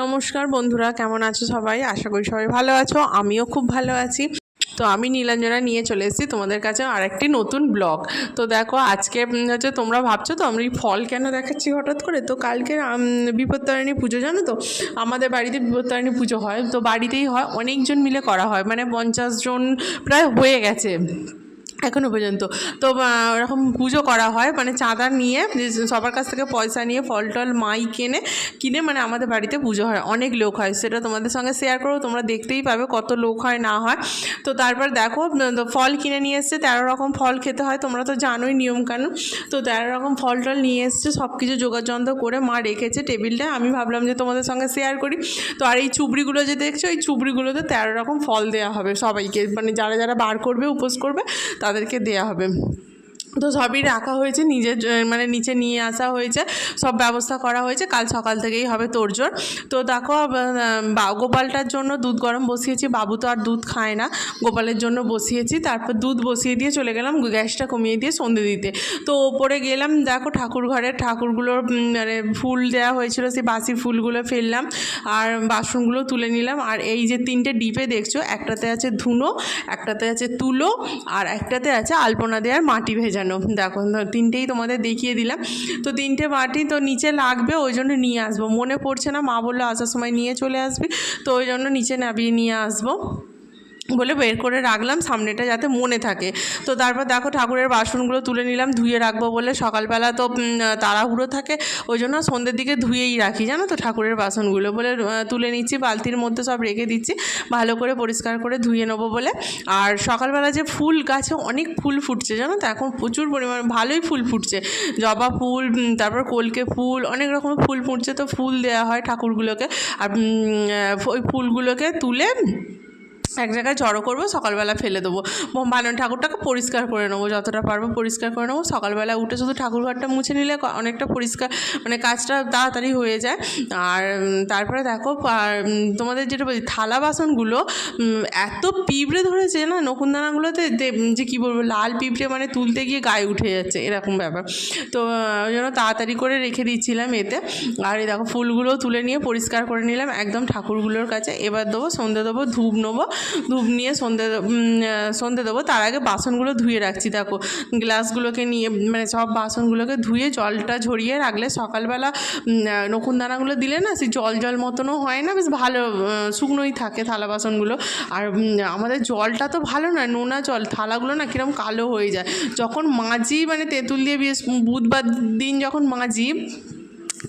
নমস্কার বন্ধুরা, কেমন আছো সবাই? আশা করি সবাই ভালো আছো, আমিও খুব ভালো আছি। তো আমি নীলাঞ্জনা নিয়ে চলে এসেছি তোমাদের কাছে আরেকটি নতুন ব্লগ। তো দেখো, আজকে হচ্ছে তোমরা ভাবছ তো আমি ফল কেন দেখাচ্ছি হঠাৎ করে? তো কালকে বিপত্তারিণী পুজো, জানো তো? আমাদের বাড়িতে বিপত্তারিণী পুজো হয়, তো বাড়িতেই হয়, অনেকজন মিলে করা হয়। মানে পঞ্চাশ জন প্রায় হয়ে গেছে। এখনও পর্যন্ত। তো ওরকম পুজো করা হয়। মানে চাঁদা নিয়ে সবার কাছ থেকে পয়সা নিয়ে ফল টল মাই কেনে কিনে মানে আমাদের বাড়িতে পুজো হয়। অনেক লোক হয়। সেটা তোমাদের সঙ্গে শেয়ার করো তোমরা দেখতেই পাবে কত লোক হয়, না হয়। তো, তারপর দেখো ফল কিনে নিয়ে এসছে। তেরো রকম ফল খেতে হয়। তোমরা তো জানোই নিয়মকানুন তো, তেরো রকম ফল টল নিয়ে এসছে। সব কিছু যোগাযন্ত্র করে মা রেখেছে টেবিলটা। আমি ভাবলাম যে তোমাদের সঙ্গে শেয়ার করি। তো, আর এই চুবড়িগুলো যে দেখছ, এই চুবড়িগুলোতে তেরো রকম ফল দেওয়া হবে সবাইকে। মানে যারা যারা বার করবে, উপোস করবে তাদেরকে দেওয়া হবে। তো সবই রাখা হয়েছে, নিজের মানে নিচে নিয়ে আসা হয়েছে, সব ব্যবস্থা করা হয়েছে, কাল সকাল থেকেই হবে তোড়জোড়। তো দেখো গোপালটার জন্য দুধ গরম বসিয়েছি, বাবু তো আর দুধ খায় না, গোপালের জন্য বসিয়েছি, তারপর দুধ বসিয়ে দিয়ে চলে গেলাম গ্যাসটা কমিয়ে দিয়ে সন্ধে দিতে। তো ওপরে গেলাম, দেখো ঠাকুর ঘরের ঠাকুরগুলোর মানে ফুল দেওয়া হয়েছিল, সেই বাসি ফুলগুলো ফেললাম, আর বাসনগুলো তুলে নিলাম, আর এই যে তিনটে ডিপে দেখছ, একটাতে আছে ধুনো, একটাতে আছে তুলো, আর একটাতে আছে আলপনা দেওয়ার মাটি ভেজানো। দেখো তিনটেই তোমাদের দেখিয়ে দিলাম। তো তিনটে মাটি তো নিচে লাগবে, ওই জন্য নিয়ে আসব। মনে পড়ছে না, মা বলল আসার সময় নিয়ে চলে আসবি, তো ওই জন্য নিচে নামিয়ে নিয়ে আসব। বলে বের করে রাখলাম, সামনেটা যাতে মনে থাকে। তো তারপর দেখো ঠাকুরের বাসনগুলো তুলে নিলাম, ধুয়ে রাখব বলে। সকালবেলা তো তাড়াহুড়ো থাকে, ওই জন্য সন্ধ্যের দিকে ধুয়েই রাখি, জানো তো? ঠাকুরের বাসনগুলো বলে তুলে নিচ্ছি, বালতির মধ্যে সব রেখে দিচ্ছি, ভালো করে পরিষ্কার করে ধুয়ে নেব বলে। আর সকালবেলা যে ফুল গাছে অনেক ফুল ফুটছে, জানো তো? এখন প্রচুর পরিমাণে, ভালোই ফুল ফুটছে। জবা ফুল তারপর কলকে ফুল, অনেক রকমের ফুল ফুটছে, তো ফুল দেওয়া হয় ঠাকুরগুলোকে। আর ওই ফুলগুলোকে তুলে এক জায়গায় জড়ো করব, সকালবেলা ফেলে দেবো। বানর ঠাকুরটাকে পরিষ্কার করে নেব, যতটা পারব পরিষ্কার করে নেব। সকালবেলা উঠে শুধু ঠাকুর ঘরটা মুছে নিলে অনেকটা পরিষ্কার মানে কাজটা তাড়াতাড়ি হয়ে যায়। আর তারপরে দেখো, আর তোমাদের যেটা বলছি, থালা বাসনগুলো এত পিঁপড়ে ধরেছে না নকুনদানাগুলোতে যে কী বলব, লাল পিঁপড়ে মানে তুলতে গিয়ে গায়ে উঠে যাচ্ছে, এরকম ব্যাপার। তো, ওই জন্য তাড়াতাড়ি করে রেখে দিচ্ছিলাম এতে। আর এই দেখো ফুলগুলো তুলে নিয়ে পরিষ্কার করে নিলাম, একদম ঠাকুরগুলোর কাছে। এবার দেবো সন্ধে দেবো, ধূপ নেব ধূপ নিয়ে সন্ধে সন্ধে দেবো। তার আগে বাসনগুলো ধুয়ে রাখছি দেখো। গ্লাসগুলোকে নিয়ে মানে সব বাসনগুলোকে ধুয়ে জলটা ঝরিয়ে রাখলে সকালবেলা উম, আহ, নকুনদানাগুলো দিলে না সেই জল জল মতনও হয় না বেশ ভালো শুকনোই থাকে থালা বাসনগুলো। আর আমাদের জলটা তো ভালো নয় নোনা জল থালাগুলো না কিরম কালো হয়ে যায়। যখন মাজি মানে তেঁতুল দিয়ে বেশ বুধবার দিন যখন মাজি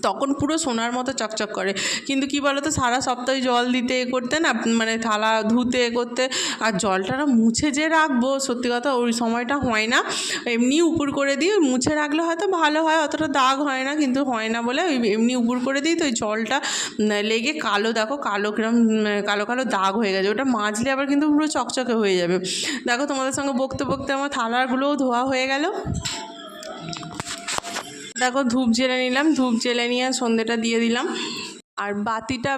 তখন পুরো সোনার মতো চকচক করে। কিন্তু কি বলো তো সারা সপ্তাহে জল দিতে এ করতে না মানে থালা ধুতে এ করতে, আর জলটা না মুছে যে রাখব, সত্যি কথা ওই সময়টা হয় না। এমনি উপর করে দিই মুছে রাখলে হয়তো ভালো হয়, অতটা দাগ হয় না, কিন্তু হয় না বলে ওই এমনি উপর করে দিই তো ওই জলটা লেগে কালো, দেখো কালো কিরম কালো কালো দাগ হয়ে গেছে। ওটা মাজলে আবার কিন্তু পুরো চকচকে হয়ে যাবে। দেখো তোমাদের সঙ্গে বকতে বকতে আমার থালাগুলোও ধোয়া হয়ে গেল। দেখো ধূপ জেলে নিলাম, ধূপ জেলে নিয়ে সন্ধেটা দিয়ে দিলাম। আর বাতিটা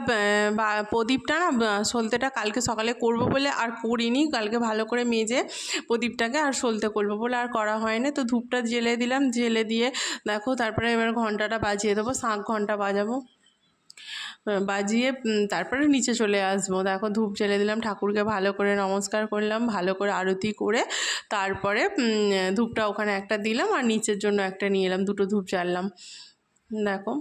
প্রদীপটা না সলতেটা কালকে সকালে করব বলে আর করিনি। কালকে ভালো করে মেজে প্রদীপটাকে আর সলতে করব বলে আর করা হয়নি। তো ধূপটা জেলে দিলাম জেলে দিয়ে দেখো তারপরে এবার ঘন্টাটা বাজিয়ে দেবো শাঁখ ঘণ্টা বাজাবো। বাজিয়ে তারপরে নিচে চলে আসব। দেখো, ধূপ জেলে দিলাম, ঠাকুরকে ভালো করে নমস্কার করলাম, ভালো করে আরতি করে তারপরে ধূপটা ওখানে একটা দিলাম আর নিচের জন্য একটা নিয়ে এলাম, দুটো ধূপ জ্বাললাম। দেখো।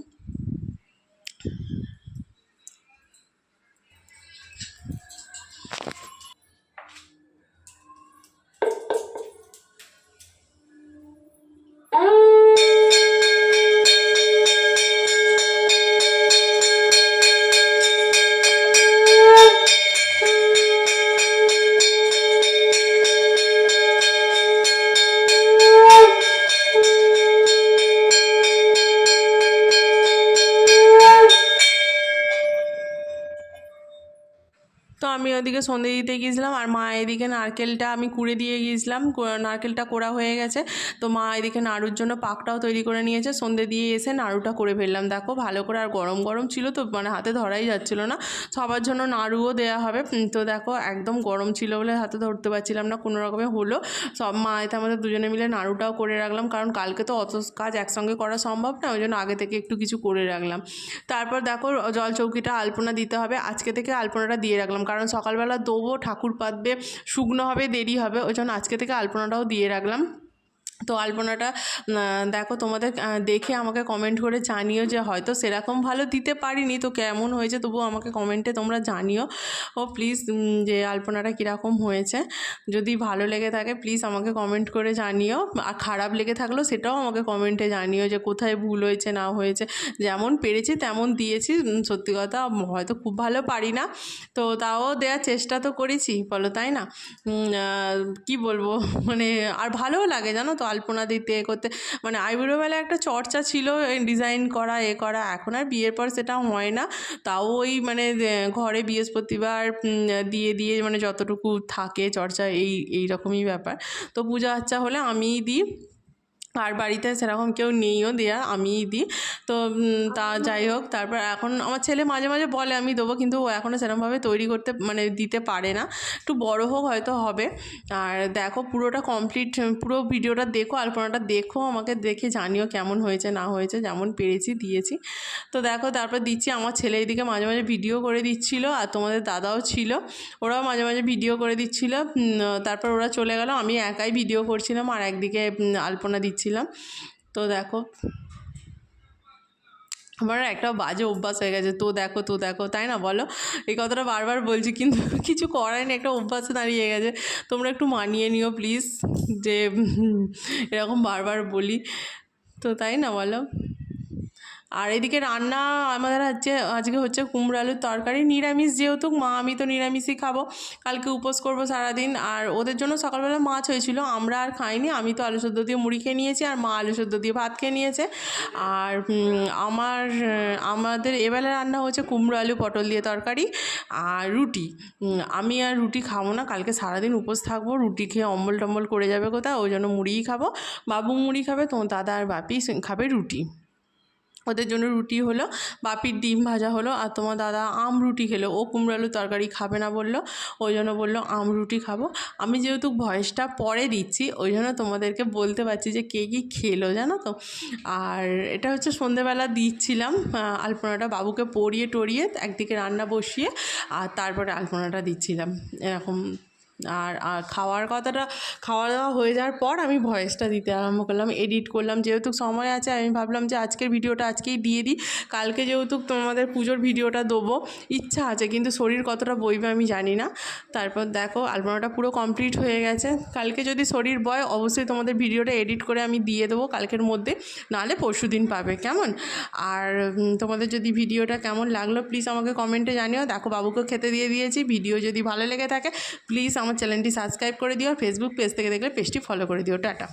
ওদিকে সন্ধে দিতে গিয়েছিলাম আর মা এদিকে নারকেলটা আমি কুড়ে দিয়ে গিয়েছিলাম নারকেলটা কোড়া হয়ে গেছে। তো মা এদিকে নাড়ুর জন্য পাকটাও তৈরি করে নিয়েছে। সন্ধে দিয়ে এসে নাড়ুটা করে ফেললাম। দেখো ভালো করে আর গরম গরম ছিল তো মানে হাতে ধরাই যাচ্ছিল না। সবার জন্য নাড়ুও দেওয়া হবে। তো দেখো একদম গরম ছিল বলে হাতে ধরতে পারছিলাম না, কোনো রকমে হলো। সব মা এতে আমাদের দুজনে মিলে নাড়ুটাও করে রাখলাম। কারণ কালকে তো অত কাজ একসঙ্গে করা সম্ভব না, ওই জন্য আগে থেকে একটু কিছু করে রাখলাম। তারপর দেখো জল চৌকিটা আলপনা দিতে হবে। আজকে থেকে আলপনাটা দিয়ে রাখলাম। কারণ সকালবেলা দেবো ঠাকুর পাতবে, শুকনো হবে, দেরি হবে, ওই জন্য আজকে থেকে আলপনাটাও দিয়ে রাখলাম। তো আলপনাটা দেখো তোমাদের দেখে আমাকে কমেন্ট করে জানিও যে হয়তো সেরকম ভালো দিতে পারিনি, তো কেমন হয়েছে তবুও আমাকে কমেন্টে তোমরা জানিও। ও প্লিজ যে আলপনাটা কীরকম হয়েছে, যদি ভালো লেগে থাকে প্লিজ আমাকে কমেন্ট করে জানিও, আর খারাপ লেগে থাকলেও সেটাও আমাকে কমেন্টে জানিও যে কোথায় ভুল হয়েছে, না হয়েছে, যেমন পেরেছি তেমন দিয়েছি সত্যি কথা হয়তো খুব ভালো পারি না, তো তাও দেওয়ার চেষ্টা তো করেছি, বলো তাই না? কি বলব মানে আর ভালোও লাগে জানো তো আলপনা দিতে এ করতে মানে আইবুড়ো বেলায় একটা চর্চা ছিল ডিজাইন করা, এ করা, এখন আর বিয়ের পর সেটা হয় না। তাও ওই মানে ঘরে বৃহস্পতিবার দিয়ে দিয়ে মানে যতটুকু থাকে চর্চা, এই এই রকমই ব্যাপার। তো পূজা আচ্ছা হলে আমিই দিই। আর বাড়িতে সেরকম কেউ নেইও দেয়া, আমিই দিই। তো তা যাই হোক, তারপর এখন আমার ছেলে মাঝে মাঝে বলে, আমি দেবো। কিন্তু ও এখনও সেরকমভাবে তৈরি করতে মানে দিতে পারে না। একটু বড় হোক হয়তো হবে। আর দেখো, পুরোটা কমপ্লিট, পুরো ভিডিওটা দেখো, আলপনাটা দেখো, আমাকে দেখে জানিও কেমন হয়েছে, না হয়েছে, যেমন পেরেছি, দিয়েছি। তো দেখো, তারপর দিচ্ছি, আমার ছেলে এদিকে মাঝে মাঝে ভিডিও করে দিচ্ছিল, আর তোমাদের দাদাও ছিল, ওরাও মাঝে মাঝে ভিডিও করে দিচ্ছিল। তারপর ওরা চলে গেল, আমি একাই ভিডিও করছিলাম, আর একদিকে আলপনা আলপনা দিচ্ছিলাম তো দেখো, আমার একটা বাজে অভ্যাস হয়ে গেছে। তো দেখো তো দেখো, তাই না বলো? এই কথাটা বারবার বলছি, কিন্তু কিছু করার না একটা অভ্যাসে দাঁড়িয়ে গেছে। তোমরা একটু মানিয়ে নিও প্লিজ যে এরকম বারবার বলি। তো তাই না বলো? আর এদিকে রান্না আমাদের হচ্ছে আজকে হচ্ছে কুমড়ো আলুর তরকারি, নিরামিষ যেহেতু, মা আমি তো নিরামিষই খাব। কালকে উপোস করব সারাদিন। আর ওদের জন্য সকালবেলা মাছ হয়েছিল, আমরা আর খাইনি। আমি তো আলু সেদ্ধ দিয়ে মুড়ি খেয়ে নিয়েছি, আর মা আলু সেদ্ধ দিয়ে ভাত খেয়ে নিয়েছে। আর আমার, আমাদের এবেলা রান্না হচ্ছে কুমড়ো আলু পটল দিয়ে তরকারি আর রুটি। আমি আর রুটি খাব না, কালকে সারাদিন উপোস থাকব, রুটি খেয়ে অম্বল টম্বল করে যাবে কোথাও, ওই জন্য মুড়িই খাব। বাবু মুড়ি খাবে তোমার দাদা আর বাপি খাবে রুটি। ওদের জন্য রুটি হলো, বাপির ডিম ভাজা হলো, আর তোমার দাদা আম রুটি খেলো। ও কুমড়ো আলু তরকারি খাবে না বলল, ওই জন্য বলল আম রুটি খাব। আমি যেহেতু ভয়েসটা পরে দিচ্ছি, ওই জন্য তোমাদেরকে বলতে পারছি যে কে কী খেলো জানো তো? আর এটা হচ্ছে সন্ধেবেলা দিচ্ছিলাম আলপনাটা বাবুকে পরিয়ে টরিয়ে একদিকে রান্না বসিয়ে, আর তারপরে আলপনাটা দিচ্ছিলাম। এরকম আর আর খাওয়ার কথাটা খাওয়া দাওয়া হয়ে যাওয়ার পর আমি ভয়েসটা দিতে আরম্ভ করলাম এডিট করলাম। যেহেতু সময় আছে, আমি ভাবলাম যে আজকের ভিডিওটা আজকেই দিয়ে দিই। কালকে যেহেতু তোমাদের পুজোর ভিডিওটা দেবো, ইচ্ছা আছে, কিন্তু শরীর কতটা বইবে আমি জানি না। তারপর দেখো আলপনাটা পুরো কমপ্লিট হয়ে গেছে। কালকে যদি শরীর বয়, অবশ্যই তোমাদের ভিডিওটা এডিট করে আমি দিয়ে দেবো কালকের মধ্যে। নাহলে পরশু দিন পাবে, কেমন? আর তোমাদের যদি ভিডিওটা কেমন লাগল প্লিজ আমাকে কমেন্টে জানিও। দেখো বাবুকে খেতে দিয়ে দিয়েছি। ভিডিও যদি ভালো লেগে থাকে প্লিজ আমার চ্যানেলটি সাবস্ক্রাইব করে দিও আর ফেসবুক পেজ থেকে দেখলে পেজটি ফলো করে দিও। টাটা।